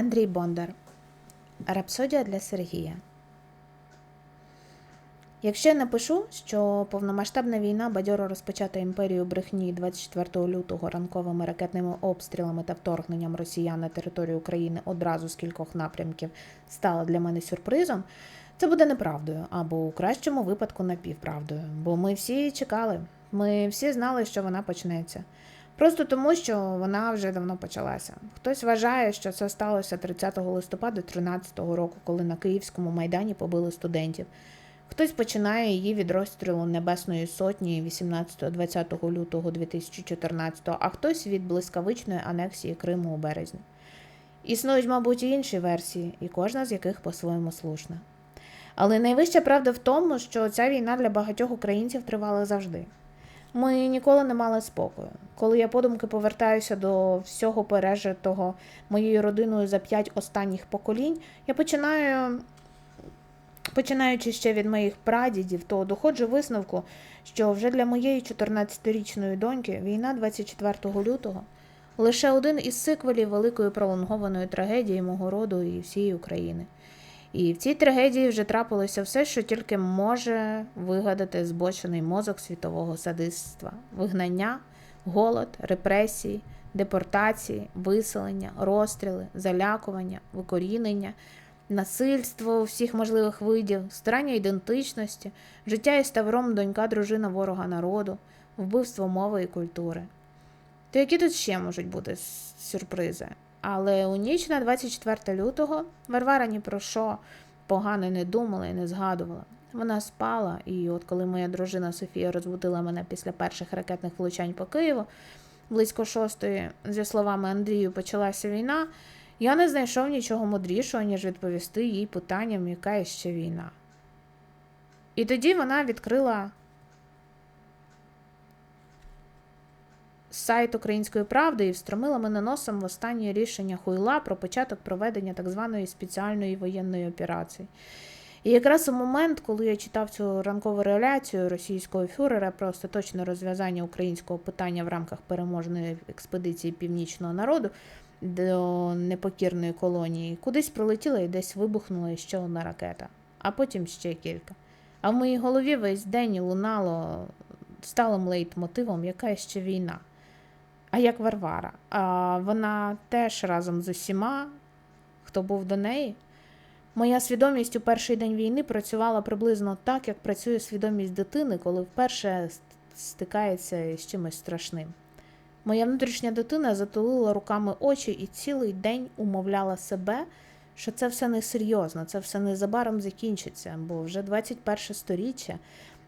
Андрій Бондар. Рапсодія для Сергія. Якщо я напишу, що повномасштабна війна бадьоро розпочата імперію брехні 24 лютого ранковими ракетними обстрілами та вторгненням росіян на територію України одразу з кількох напрямків стала для мене сюрпризом, це буде неправдою або у кращому випадку напівправдою. Бо ми всі чекали, ми всі знали, що вона почнеться. Просто тому, що вона вже давно почалася. Хтось вважає, що це сталося 30 листопада 2013 року, коли на Київському майдані побили студентів. Хтось починає її від розстрілу Небесної Сотні 18-20 лютого 2014, а хтось від блискавичної анексії Криму у березні. Існують, мабуть, і інші версії, і кожна з яких по-своєму слушна. Але найвища правда в тому, що ця війна для багатьох українців тривала завжди. Ми ніколи не мали спокою. Коли я подумки повертаюся до всього пережитого моєю родиною за п'ять останніх поколінь, я починаю, починаючи ще від моїх прадідів, то доходжу висновку, що вже для моєї 14-річної доньки війна 24 лютого лише один із сиквелів великої пролонгованої трагедії мого роду і всієї України. І в цій трагедії вже трапилося все, що тільки може вигадати збочений мозок світового садиства: вигнання, голод, репресії, депортації, виселення, розстріли, залякування, викорінення, насильство всіх можливих видів, стирання ідентичності, життя із тавром донька, дружина ворога народу, вбивство мови і культури. То які тут ще можуть бути сюрпризи? Але у ніч на 24 лютого Варвара ні про що погано не думала і не згадувала. Вона спала, і от коли моя дружина Софія розбудила мене після перших ракетних влучань по Києву, близько шостої, зі словами Андрію, почалася війна, я не знайшов нічого мудрішого, ніж відповісти їй питанням, яка ще війна. І тоді вона відкрила сайт Української правди і встромила мене носом в останнє рішення Хуйла про початок проведення так званої спеціальної воєнної операції. І якраз у момент, коли я читав цю ранкову реляцію російського фюрера про остаточне розв'язання українського питання в рамках переможної експедиції північного народу до непокірної колонії, кудись прилетіла і десь вибухнула ще одна ракета, а потім ще кілька. А в моїй голові весь день лунало сталим лейтмотивом, яка ще війна. А як Варвара? А Вона теж разом з усіма, хто був до неї. Моя свідомість у перший день війни працювала приблизно так, як працює свідомість дитини, коли вперше стикається з чимось страшним. Моя внутрішня дитина затулила руками очі і цілий день умовляла себе, що це все несерйозно, це все незабаром закінчиться, бо вже 21 сторіччя,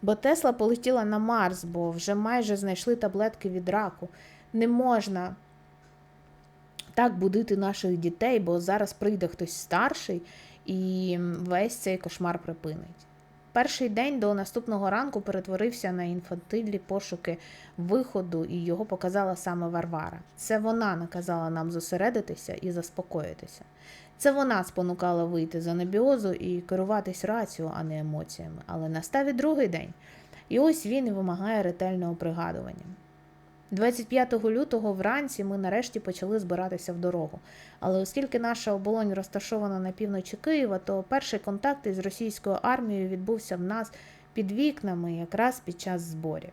бо Тесла полетіла на Марс, бо вже майже знайшли таблетки від раку не можна так будити наших дітей, бо зараз прийде хтось старший і весь цей кошмар припинить. Перший день до наступного ранку перетворився на інфантильні пошуки виходу, і його показала саме Варвара. Це вона наказала нам зосередитися і заспокоїтися. Це вона спонукала вийти з анабіозу і керуватись рацією, а не емоціями. Але настав і другий день. І ось він вимагає ретельного пригадування. 25 лютого вранці ми нарешті почали збиратися в дорогу. Але оскільки наша оболонь розташована на півночі Києва, то перший контакт із російською армією відбувся в нас під вікнами якраз під час зборів.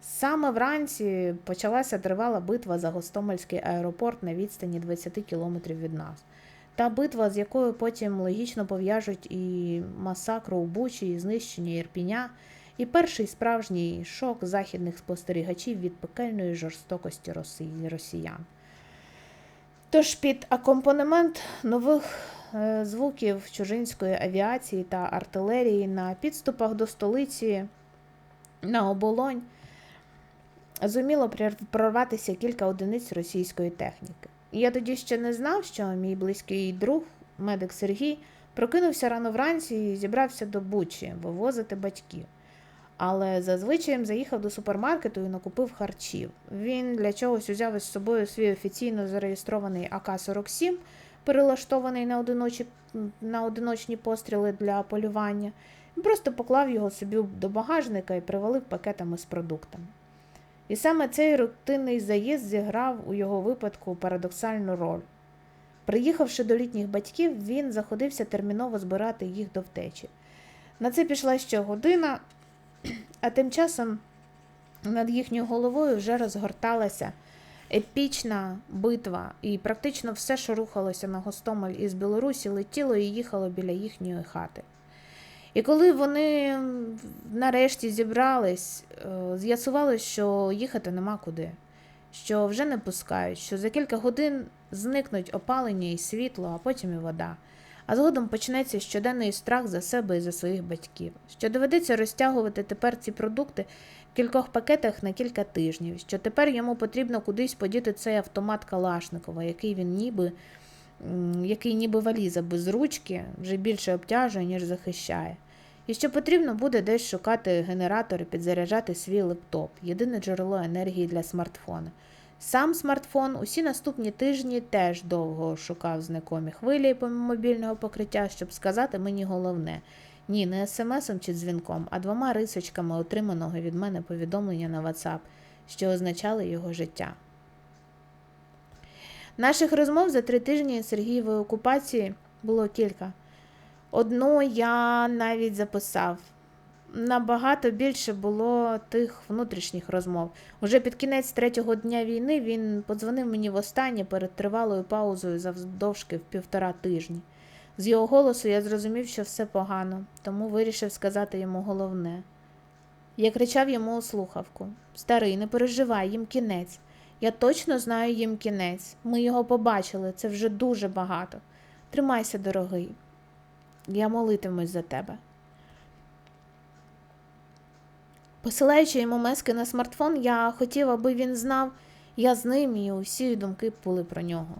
Саме вранці почалася тривала битва за Гостомельський аеропорт на відстані 20 кілометрів від нас. Та битва, з якою потім логічно пов'яжуть і масакру у Бучі, і знищення Ірпіня – і перший справжній шок західних спостерігачів від пекельної жорстокості росіян. Тож під акомпанемент нових е, звуків чужинської авіації та артилерії на підступах до столиці на оболонь зуміло прорватися кілька одиниць російської техніки. Я тоді ще не знав, що мій близький друг, медик Сергій, прокинувся рано вранці і зібрався до Бучі вивозити батьків. Але зазвичай заїхав до супермаркету і накупив харчів. Він для чогось узяв із собою свій офіційно зареєстрований АК-47, перелаштований на одиночі, на одиночні постріли для полювання, і просто поклав його собі до багажника і привалив пакетами з продуктами. І саме цей рутинний заїзд зіграв у його випадку парадоксальну роль. Приїхавши до літніх батьків, він заходився терміново збирати їх до втечі. На це пішла ще година, а тим часом над їхньою головою вже розгорталася епічна битва, і практично все, що рухалося на Гостомель із Білорусі, летіло і їхало біля їхньої хати. І коли вони нарешті зібрались, е, з'ясувалось, що їхати нема куди, що вже не пускають, що за кілька годин зникнуть опалення і світло, а потім і вода. А згодом почнеться щоденний страх за себе і за своїх батьків, що доведеться розтягувати тепер ці продукти в кількох пакетах на кілька тижнів, що тепер йому потрібно кудись подіти цей автомат Калашникова, який він ніби, який ніби валіза без ручки, вже більше обтяжує, ніж захищає. І що потрібно буде десь шукати генератор і підзаряджати свій лептоп, єдине джерело енергії для смартфона. Сам смартфон усі наступні тижні теж довго шукав знайомі хвилі мобільного покриття, щоб сказати мені головне. Ні, не смсом чи дзвінком, а двома рисочками отриманого від мене повідомлення на WhatsApp, що означали його життя. Наших розмов за три тижні Сергієвої окупації було кілька. Одну я навіть записав. Набагато більше було тих внутрішніх розмов. Уже під кінець третього дня війни він подзвонив мені востаннє перед тривалою паузою завдовжки в півтора тижні. З його голосу я зрозумів, що все погано, тому вирішив сказати йому головне. Я кричав йому у слухавку: Старий, не переживай, їм кінець. Я точно знаю їм кінець. Ми його побачили, це вже дуже багато. Тримайся, дорогий. Я молитимусь за тебе. Посилаючи йому мески на смартфон, я хотів, аби він знав, я з ним і усі думки були про нього.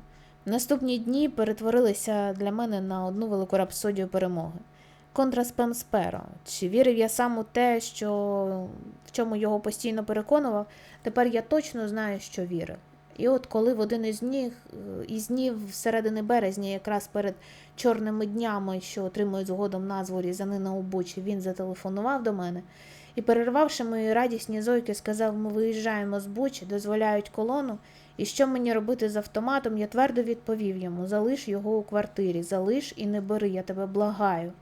Наступні дні перетворилися для мене на одну велику рапсодію перемоги. Контра спем сперо. Чи вірив я сам у те, що в чому його постійно переконував, тепер я точно знаю, що вірив. І от коли в один із днів, із днів середини березня, якраз перед чорними днями, що отримують згодом назву Різанина у Бучі, він зателефонував до мене і, перервавши мої радісні зойки, сказав: ми виїжджаємо з Бучі, дозволяють колону. І що мені робити з автоматом, я твердо відповів йому: залиш його у квартирі, залиш і не бери, я тебе благаю.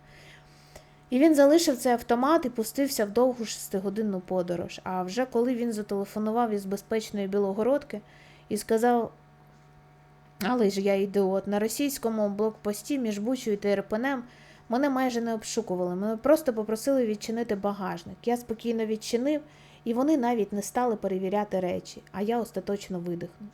І він залишив цей автомат і пустився в довгу шестигодинну подорож. А вже коли він зателефонував із безпечної Білогородки і сказав: Але ж я ідіот, на російському блокпості між Бучою та Ірпенем мене майже не обшукували. Мене просто попросили відчинити багажник. Я спокійно відчинив, і вони навіть не стали перевіряти речі, а я остаточно видихнув.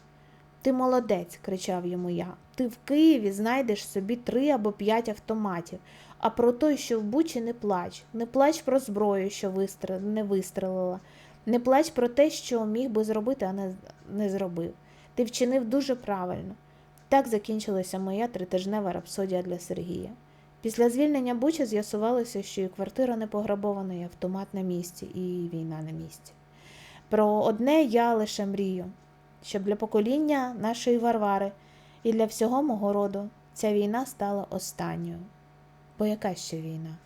Ти молодець, кричав йому я. Ти в Києві знайдеш собі три або п'ять автоматів. А про той, що в Бучі, не плач. Не плач про зброю, що вистр... не вистрелила. Не плач про те, що міг би зробити, а не, не зробив. Ти вчинив дуже правильно. Так закінчилася моя тритижнева рапсодія для Сергія. Після звільнення Буча з'ясувалося, що і квартира не пограбована, і автомат на місці, і війна на місці. Про одне я лише мрію, щоб для покоління нашої Варвари і для всього мого роду ця війна стала останньою. Бо яка ще війна?